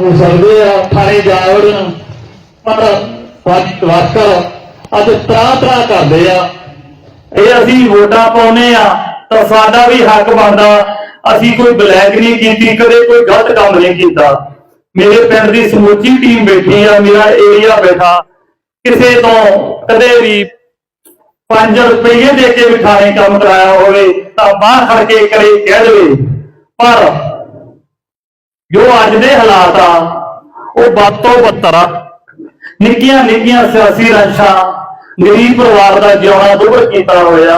ਹੋ ਸਕਦੇ ਆ ਥਾਣੇ ਜਾ ਪਰ ਵਕ- ਵਰਕਰ ਅੱਜ ਤਰਾ ਤਰਾ ਕਰਦੇ ਆ। ਇਹ ਅਸੀਂ ਵੋਟਾਂ ਪਾਉਨੇ ਆ, ਤਾਂ ਸਾਡਾ ਵੀ ਹੱਕ ਬਣਦਾ। ਅਸੀਂ ਕੋਈ ਬਲੈਕ ਨਹੀਂ ਕੀਤੀ, ਕਦੇ ਕੋਈ ਗਲਤ ਕੰਮ ਨਹੀਂ ਕੀਤਾ। ਮੇਰੇ ਪਿੰਡ ਦੀ ਸਮੁੱਚੀ ਟੀਮ ਬੈਠੀ ਆ, ਮੇਰਾ ਏਰੀਆ ਬੈਠਾ। ਕਿਸੇ ਤੋਂ ਕਦੇ ਵੀ 5 ਰੁਪਏ ਦੇ ਕੇ ਵੀ ਥਾਣੇ ਕੰਮ ਕਰਾਇਆ ਹੋਵੇ, ਤਾਂ ਬਾਹਰ ਖੜ ਕੇ ਕਰੇ ਕਹਿ ਦੇਵੇ। ਪਰ ਜੋ ਅੱਜ ਦੇ ਹਾਲਾਤ ਆ, ਉਹ ਵੱਧ ਤੋਂ ਬੱਤਰ ਆ। ਨਿੱਕੀਆਂ ਨਿੱਕੀਆਂ ਸਿਆਸੀ ਰੰਸ਼ਾਂ, ਗਰੀਬ ਪਰਿਵਾਰ ਦਾ ਜਿਉਣਾ ਦੁੱਭਰ ਕੀਤਾ ਹੋਇਆ।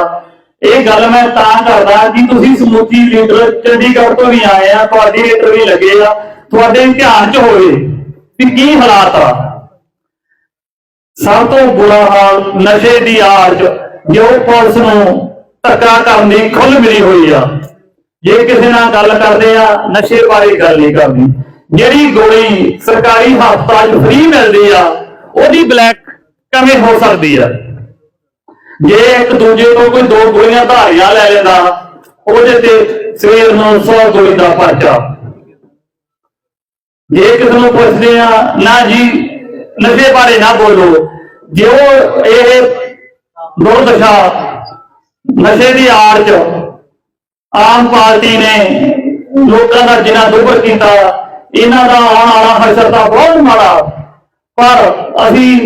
ਇਹ ਗੱਲ ਮੈਂ ਤਾਂ ਕਰਦਾ ਕਿ ਤੁਸੀਂ ਸਮੁੱਚੀ ਲੀਡਰ ਚੰਡੀਗੜ੍ਹ ਤੋਂ ਵੀ ਆਏ ਆ, ਤੁਹਾਡੀ ਲੀਡਰ ਵੀ ਲੱਗੇ ਆ, ਤੁਹਾਡੇ ਧਿਆਨ 'ਚ ਹੋਵੇ ਕਿ ਕੀ ਹਾਲਾਤ ਆ। ਸਭ ਤੋਂ ਬੁਰਾ ਹਾਲ ਨਸ਼ੇ ਦੀ ਆੜ ਜੋ ਪੁਲਿਸ ਨੂੰ ਧੱਕਾ ਕਰਨ ਦੀ ਖੁੱਲ ਮਿਲੀ ਹੋਈ ਆ। ਜੇ ਕਿਸੇ ਨਾਲ ਗੱਲ ਕਰਦੇ ਆ, ਨਸ਼ੇ ਬਾਰੇ ਗੱਲ ਨਹੀਂ ਕਰਨੀ। ਜਿਹੜੀ ਗੋਲੀ ਸਰਕਾਰੀ ਹਸਪਤਾਲ 'ਚ ਫ੍ਰੀ ਮਿਲਦੀ ਆ, ਉਹਦੀ ਬਲੈਕ ਕਿਵੇਂ ਹੋ ਸਕਦੀ ਆ? ਜੇ ਇੱਕ ਦੂਜੇ ਤੋਂ ਕੋਈ ਦੋ ਗੋਲੀਆਂ ਧਾਰੀਆਂ ਲੈ ਲੈਂਦਾ, ਉਹਦੇ ਤੇ ਸਵੇਰ ਨੂੰ 100 ਗੋਲੀ ਦਾ ਪਰਚਾ। ਜੇ ਕਿਸੇ ਨੂੰ ਪੁੱਛਦੇ ਆ, ਨਾ ਜੀ, ਨਸ਼ੇ ਬਾਰੇ ਨਾ ਬੋਲੋ। ਜੇ ਉਹ ਇਹ ਦੁਰਦਸ਼ਾ ਨਸ਼ੇ ਦੀ ਆੜ 'ਚ ਆਮ ਪਾਰਟੀ ਨੇ ਲੋਕਾਂ ਦਾ ਜਿਨਾ ਦੁੱਭਰ ਕੀਤਾ, ਇਹਨਾਂ ਦਾ ਆਉਣ ਵਾਲਾ ਹਸ਼ਰ ਤਾਂ ਬਹੁਤ ਮਾੜਾ। ਪਰ ਅਸੀਂ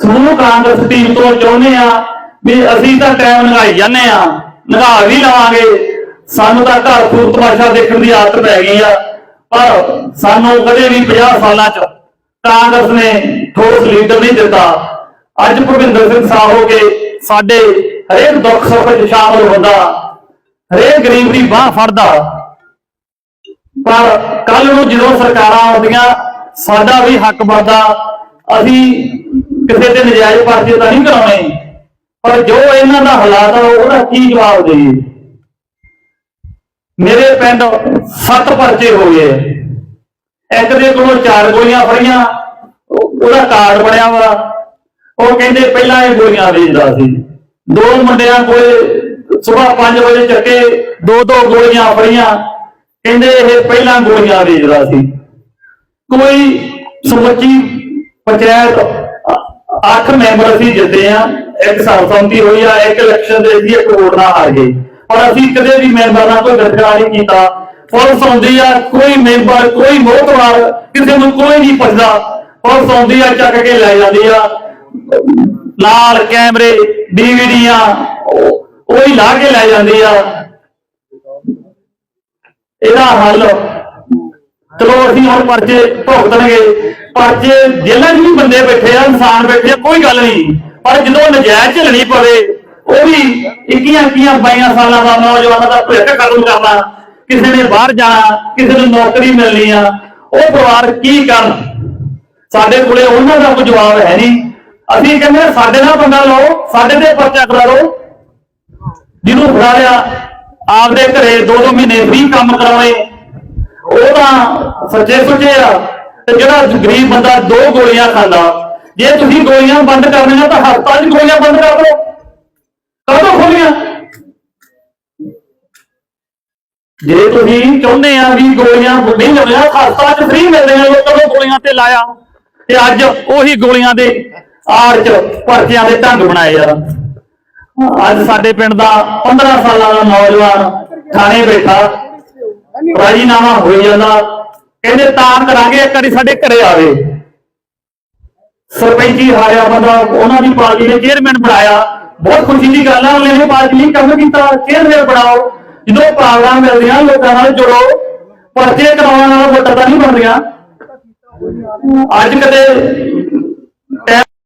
ਸਮੂਹ ਕਾਂਗਰਸ ਟੀਮ ਤੋਂ ਚਾਹੁੰਦੇ ਆ ਵੀ ਅਸੀਂ ਤਾਂ ਟਾਈਮ ਲੰਘਾਈ ਜਾਂਦੇ ਆ ਲੰਘਾ ਵੀ ਲਵਾਂਗੇ। ਸਾਨੂੰ ਤਾਂ ਘਰ ਫੂਰ ਤਮਾਸ਼ਾ ਦੇਖਣ ਦੀ ਆਦਤ ਪੈ ਗਈ ਆ। ਪਰ ਸਾਨੂੰ ਕਦੇ ਵੀ 50 ਸਾਲਾਂ ਚ ਕਾਂਗਰਸ ਨੇ ਠੋਸ ਲੀਡਰ ਨਹੀਂ ਦਿੱਤਾ। ਅੱਜ ਭੁਪਿੰਦਰ ਸਿੰਘ ਸਾਹਿਬ ਹੋ ਕੇ ਸਾਡੇ ਹਰੇਕ ਦੁੱਖ ਸੁੱਖ ਚ ਸ਼ਾਮਲ ਹੁੰਦਾ। ਹਰੇਕ ਗਰੀਬ ਦੀ ਬਾਹ ਫੜਦਾ। ਪਰ ਕੱਲ ਨੂੰ ਜਦੋਂ ਸਰਕਾਰਾਂ ਆਉਂਦੀਆਂ, ਸਾਡਾ ਵੀ ਹੱਕ ਬਣਦਾ। ਅਸੀਂ ਕਿਸੇ ਤੇ ਨਜਾਇਜ਼ ਪਰਚੇ ਤਾਂ ਨਹੀਂ ਕਰਾਉਣੇ। ਪਰ ਜੋ ਇਹਨਾਂ ਦਾ ਹਾਲਾਤ ਆ, ਉਹਦਾ ਕੀ ਜਵਾਬ ਦੇਈਏ? ਮੇਰੇ ਪਿੰਡ ਸੱਤ ਪਰਚੇ ਹੋ ਗਏ। ਇੱਕ ਦੇ ਕੋਲੋਂ ਚਾਰ ਗੋਲੀਆਂ ਫੜੀਆਂ, ਉਹਦਾ ਕਾਰਡ ਬਣਿਆ ਵਾ। ਉਹ ਕਹਿੰਦੇ ਪਹਿਲਾਂ ਇਹ ਗੋਲੀਆਂ ਵੇਚਦਾ ਸੀ। ਦੋ ਮੁੰਡਿਆਂ ਕੋਲੇ ਸਵੇਰ 5 ਵਜੇ ਚੱਕੇ, ਦੋ ਦੋ ਗੋਲੀਆਂ ਫੜੀਆਂ। ਕਹਿੰਦੇ ਇਹ ਪਹਿਲਾਂ ਗੋਲੀਆਂ ਵੇਚਦਾ ਸੀ। ਕੋਈ ਸਮੁੱਚੀ ਪੰਚਾਇਤ ਅੱਠ ਮੈਂਬਰ ਅਸੀਂ ਜਿੱਤੇ ਆ। ਇੱਕ ਸਰਬਸੰਮਤੀ ਹੋਈ ਆ, ਇੱਕ ਇਲੈਕਸ਼ਨ ਦੇ ਅਸੀਂ ਇੱਕ ਵੋਟ ਨਾਲ ਹਾਰ ਗਏ। ਪਰ ਅਸੀਂ ਕਦੇ ਵੀ ਮੈਂਬਰ ਨਾਲ ਕੋਈ ਨਹੀਂ ਕੀਤਾ। ਪੁਲਿਸ ਆਉਂਦੀ ਆ, ਕੋਈ ਮੈਂਬਰ, ਕੋਈ ਮੋਹਤਵਾਰ ਕਿਸੇ ਨੂੰ ਕੋਈ ਨਹੀਂ ਪੁੱਛਦਾ। ਪੁਲਿਸ ਆਉਂਦੀ ਆ, ਚੱਕ ਕੇ ਲੈ ਜਾਂਦੀ ਆ। ਨਾਲ ਕੈਮਰੇ, ਡੀਵੀਡੀਆਂ ਉਹ ਹੀ ਲਾ ਕੇ ਲੈ ਜਾਂਦੀ ਆ। ਇਹਦਾ ਹੱਲ ਚਲੋ ਅਸੀਂ ਹੁਣ ਪਰਚੇ ਭੁਗਤਣਗੇ ਪਰਚੇ ਜੇਲ੍ਹਾਂ 'ਚ ਵੀ ਬੰਦੇ ਬੈਠੇ ਆ, ਇਨਸਾਨ ਬੈਠੇ ਆ, ਕੋਈ ਗੱਲ ਨਹੀਂ। ਪਰ ਜਦੋਂ ਨਜਾਇਜ਼ ਝੱਲਣੀ ਪਵੇ, ਉਹ ਵੀ ਇੱਕੀਆਂ ਇੱਕੀਆਂ ਬਾਈਆਂ ਸਾਲਾਂ ਦਾ ਨੌਜਵਾਨਾਂ ਦਾ ਭਵਿੱਖ ਖਤਮ ਕਰਨਾ ਕਿਸੇ ਨੇ ਬਾਹਰ ਜਾਣਾ, ਕਿਸੇ ਨੂੰ ਨੌਕਰੀ ਮਿਲਣੀ ਆ, ਉਹ ਪਰਿਵਾਰ ਕੀ ਕਰਨ? ਸਾਡੇ ਕੋਲੇ ਉਹਨਾਂ ਦਾ ਕੋਈ ਜਵਾਬ ਹੈ ਨਹੀਂ। ਅਸੀਂ ਕਹਿੰਦੇ ਸਾਡੇ ਨਾਲ ਬੰਦਾ ਲਓ, ਸਾਡੇ ਤੇ ਪਰਚਾ ਕਰਾ ਲਓ। ਜਿਹਨੂੰ ਫੜਾ ਲਿਆ ਆਪਦੇ ਘਰੇ ਦੋ ਦੋ ਮਹੀਨੇ ਵੀ ਕੰਮ ਕਰਾਉਣੇ। ਉਹ ਤਾਂ ਸੱਚੇ ਸੁੱਚੇ ਆ। ਤੇ ਜਿਹੜਾ ਗਰੀਬ ਬੰਦਾ ਦੋ ਗੋਲੀਆਂ ਖਾਂਦਾ, ਜੇ ਤੁਸੀਂ ਗੋਲੀਆਂ ਬੰਦ ਕਰਨੀਆਂ ਤਾਂ ਹਸਪਤਾਲ 'ਚ ਗੋਲੀਆਂ ਬੰਦ ਕਰ ਦਿਓ। ਕਦੋਂ ਖੋਲੀਆਂ? ਜੇ ਤੁਸੀਂ ਚਾਹੁੰਦੇ ਆ ਵੀ ਗੋਲੀਆਂ ਨਹੀਂ ਲਾਉਣੀਆਂ ਹਸਪਤਾਲ 'ਚ ਫ੍ਰੀ ਮਿਲਦੇ ਆ। ਲੋਕਾਂ ਨੂੰ ਗੋਲੀਆਂ ਤੇ ਲਾਇਆ। ਤੇ ਅੱਜ ਉਹੀ ਗੋਲੀਆਂ ਦੇ ਆੜ 'ਚ ਪਰਚਿਆਂ ਦੇ ਢੰਗ ਬਣਾਏ ਆ। ਅੱਜ ਸਾਡੇ ਪਿੰਡ ਦਾ 15 ਸਾਲਾਂ ਦਾ ਨੌਜਵਾਨ ਥਾਣੇ ਬੈਠਾ। ਰਾਜੀਨਾਮਾ ਹੋਈ ਜਾਂਦਾ। ਕਹਿੰਦੇ ਤਾਂ ਕਰਾਂਗੇ, ਇੱਕ ਵਾਰੀ ਸਾਡੇ ਘਰੇ ਆਵੇ। ਸਰਪੰਚੀ ਹਾਰਿਆ ਬੰਦਾ, ਉਹਨਾਂ ਦੀ ਪਾਰਟੀ ਨੇ ਚੇਅਰਮੈਨ ਬਣਾਇਆ। ਬਹੁਤ ਖੁਸ਼ੀ ਦੀ ਗੱਲ ਆ, ਉਹਨੇ ਪਾਰਟੀ ਲਈ ਕੰਮ ਕੀਤਾ। ਚੇਅਰਮੈਨ ਬਣਾਓ। ਜਦੋਂ ਪਾਵਰਾਂ ਮਿਲਦੀਆਂ, ਲੋਕਾਂ ਨਾਲ ਜੁੜੋ। ਪਰਚੇ ਕਰਾਉਣ ਨਾਲ ਵੋਟਾਂ ਤਾਂ ਨਹੀਂ ਬਣਦੀਆਂ। ਅੱਜ ਕਦੇ